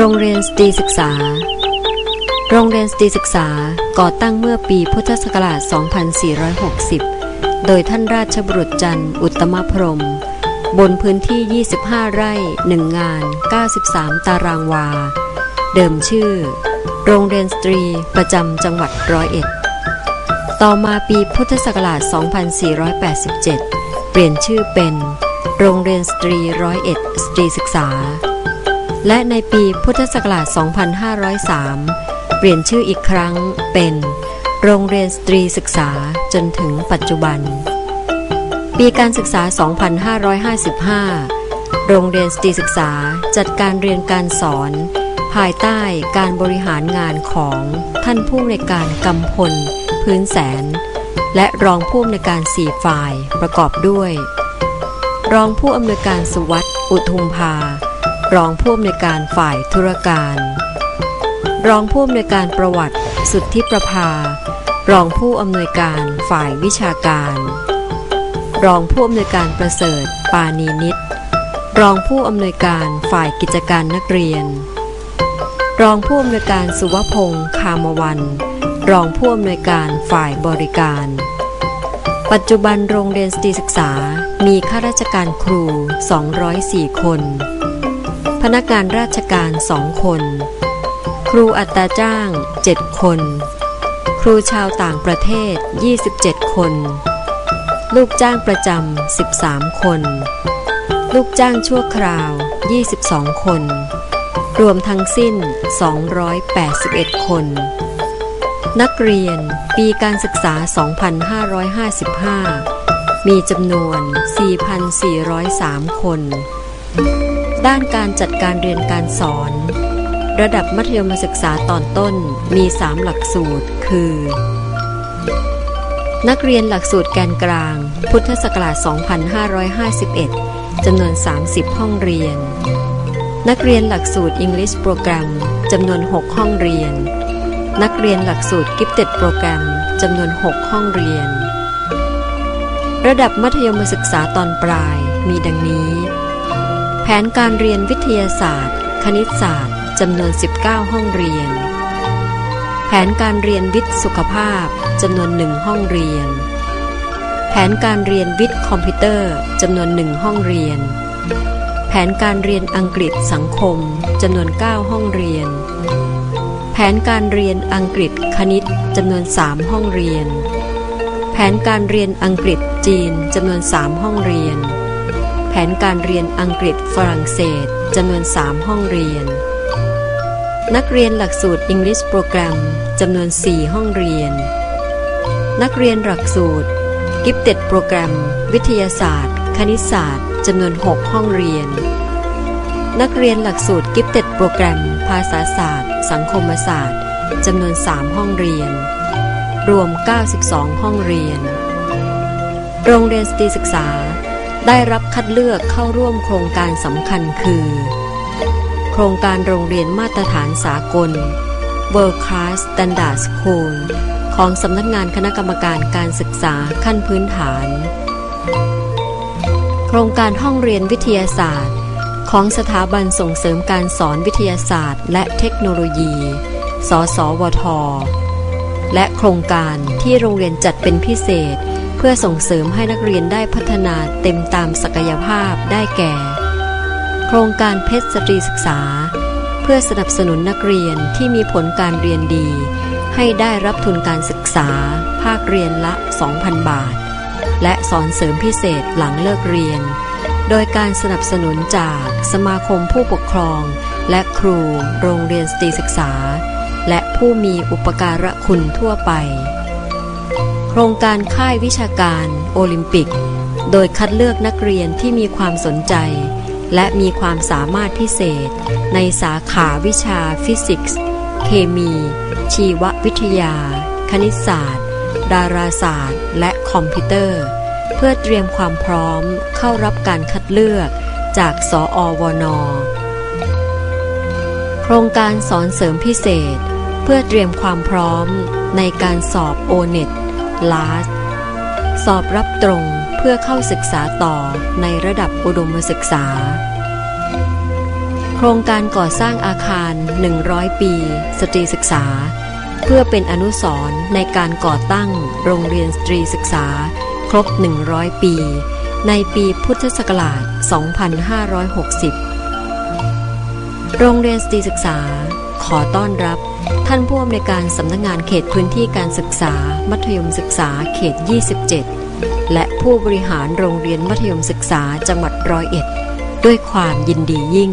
รงเรียนสตรีศึกษา โรงเรียนสตรีศึกษาก่อตั้งเมื่อปีพุทธศักราช 2460 โดยท่านราชบุรุษจันทร์อุตมพรม บนพื้นที่ 25 ไร่ 1 งาน 93 ตารางวา เดิมชื่อ โรงเรียนสตรีประจำจังหวัดร้อยเอ็ด ต่อมาปีพุทธศักราช 2487 เปลี่ยนชื่อเป็น โรงเรียนสตรีร้อยเอ็ดสตรีศึกษา และในปีพุทธศักราช 2503 เปลี่ยนชื่ออีกครั้งเป็น โรงเรียนสตรีศึกษาจนถึงปัจจุบัน ปีการศึกษา 2555 โรงเรียนสตรีศึกษาจัดการเรียนการสอน ภายใต้การบริหารงานของท่านผู้ในการกำพล พื้นแสน และรองผู้อำนการสี่ฝ่ายประกอบด้วย รองผู้อำนวยการสุวัตอุทุมภา รองผู้อำนวยการฝ่ายธุรการ รองผู้อำนวยการประวัติ สุทธิประภา รองผู้อำนวยการฝ่ายวิชาการ รองผู้อำนวยการประเสริฐ ปานีนิตรองผู้อำนวยการฝ่ายกิจการนักเรียน รองผู้อำนวยการสุวพงศ์คามวัน รองผู้อำนวยการฝ่ายบริการ ปัจจุบันโรงเรียนสตรีศึกษามีข้าราชการครู 204 คน พนักงานราชการ2คน ครูอัตราจ้าง7คน ครูชาวต่างประเทศ 27 คน ลูกจ้างประจำ13 คน ลูกจ้างชั่วคราว 22 คน รวมทั้งสิ้น 281 คน นักเรียนปีการศึกษา 2555 มีจำนวน 4,403 คน ด้านการจัดการเรียนการสอน ระดับมัธยมศึกษาตอนต้นมี 3 หลักสูตร คือ นักเรียนหลักสูตรแกนกลาง พุทธศักราช 2551 จำนวน 30 ห้องเรียน นักเรียนหลักสูตร English Program จำนวน 6 ห้องเรียน นักเรียนหลักสูตร Gifted Program จำนวน 6 ห้องเรียน ระดับมัธยมศึกษาตอนปลายมีดังนี้ ผนการเรียนวิทยาศาสตร์ คณิตศาสตร์จำนวน 19 ห้องเรียน แผนการเรียนวิทย์สุขภาพจำนวนหนึ่งห้องเรียน แผนการเรียนวิทย์คอมพิวเตอร์จำนวนหนึ่งห้องเรียน แผนการเรียนอังกฤษสังคมจำนวน 9 ห้องเรียน แผนการเรียนอังกฤษคณิตจำนวน 3 ห้องเรียน แผนการเรียนอังกฤษจีนจำนวน 3 ห้องเรียน แผนการเรียนอังกฤษฝรั่งเศสจำนวน 3 ห้องเรียน นักเรียนหลักสูตร English Program จำนวน 4 ห้องเรียน นักเรียนหลักสูตร Gifted Program วิทยาศาสตร์ คณิตศาสตร์จำนวน 6 ห้องเรียน นักเรียนหลักสูตร Gifted Program ภาษาศาสตร์ สังคมศาสตร์จำนวน 3 ห้องเรียน รวม 92 ห้องเรียน โรงเรียนสตรีศึกษา ได้รับคัดเลือกเข้าร่วมโครงการสำคัญคือ โครงการโรงเรียนมาตรฐานสากล World Class Standard School ของสำนักงานคณะกรรมการการศึกษาขั้นพื้นฐาน โครงการห้องเรียนวิทยาศาสตร์ ของสถาบันส่งเสริมการสอนวิทยาศาสตร์ และเทคโนโลยี สสวท และโครงการที่โรงเรียนจัดเป็นพิเศษ เพื่อส่งเสริมให้นักเรียนได้พัฒนาเต็มตามศักยภาพได้แก่ โครงการเพชรสตรีศึกษา เพื่อสนับสนุนนักเรียนที่มีผลการเรียนดี ให้ได้รับทุนการศึกษา ภาคเรียนละ 2,000 บาท และสอนเสริมพิเศษหลังเลิกเรียน โดยการสนับสนุนจากสมาคมผู้ปกครอง และครูโรงเรียนสตรีศึกษา และผู้มีอุปการะคุณทั่วไป โครงการค่ายวิชาการโอลิมปิก โดยคัดเลือกนักเรียนที่มีความสนใจ และมีความสามารถพิเศษ ในสาขาวิชาฟิสิกส์ เคมี ชีววิทยา คณิตศาสตร์ ดาราศาสตร์ และคอมพิวเตอร์ เพื่อเตรียมความพร้อมเข้ารับการคัดเลือกจากสออวนโครงการสอนเสริมพิเศษ เพื่อเตรียมความพร้อมในการสอบโอเน็ต ลาส สอบรับตรงเพื่อเข้าศึกษาต่อในระดับอุดมศึกษา โครงการก่อสร้างอาคาร 100 ปี สตรีศึกษา เพื่อเป็นอนุสรณ์ในการก่อตั้งโรงเรียนสตรีศึกษา ครบ 100 ปี ในปีพุทธศักราช 2560 โรงเรียนสตรีศึกษา ขอต้อนรับ ท่านผู้อำนวยการสำนักงงานเขตพื้นที่การศึกษา มัธยมศึกษาเขต 27 และผู้บริหารโรงเรียนมัธยมศึกษาจังหวัดร้อยเอ็ด ด้วยความยินดียิ่ง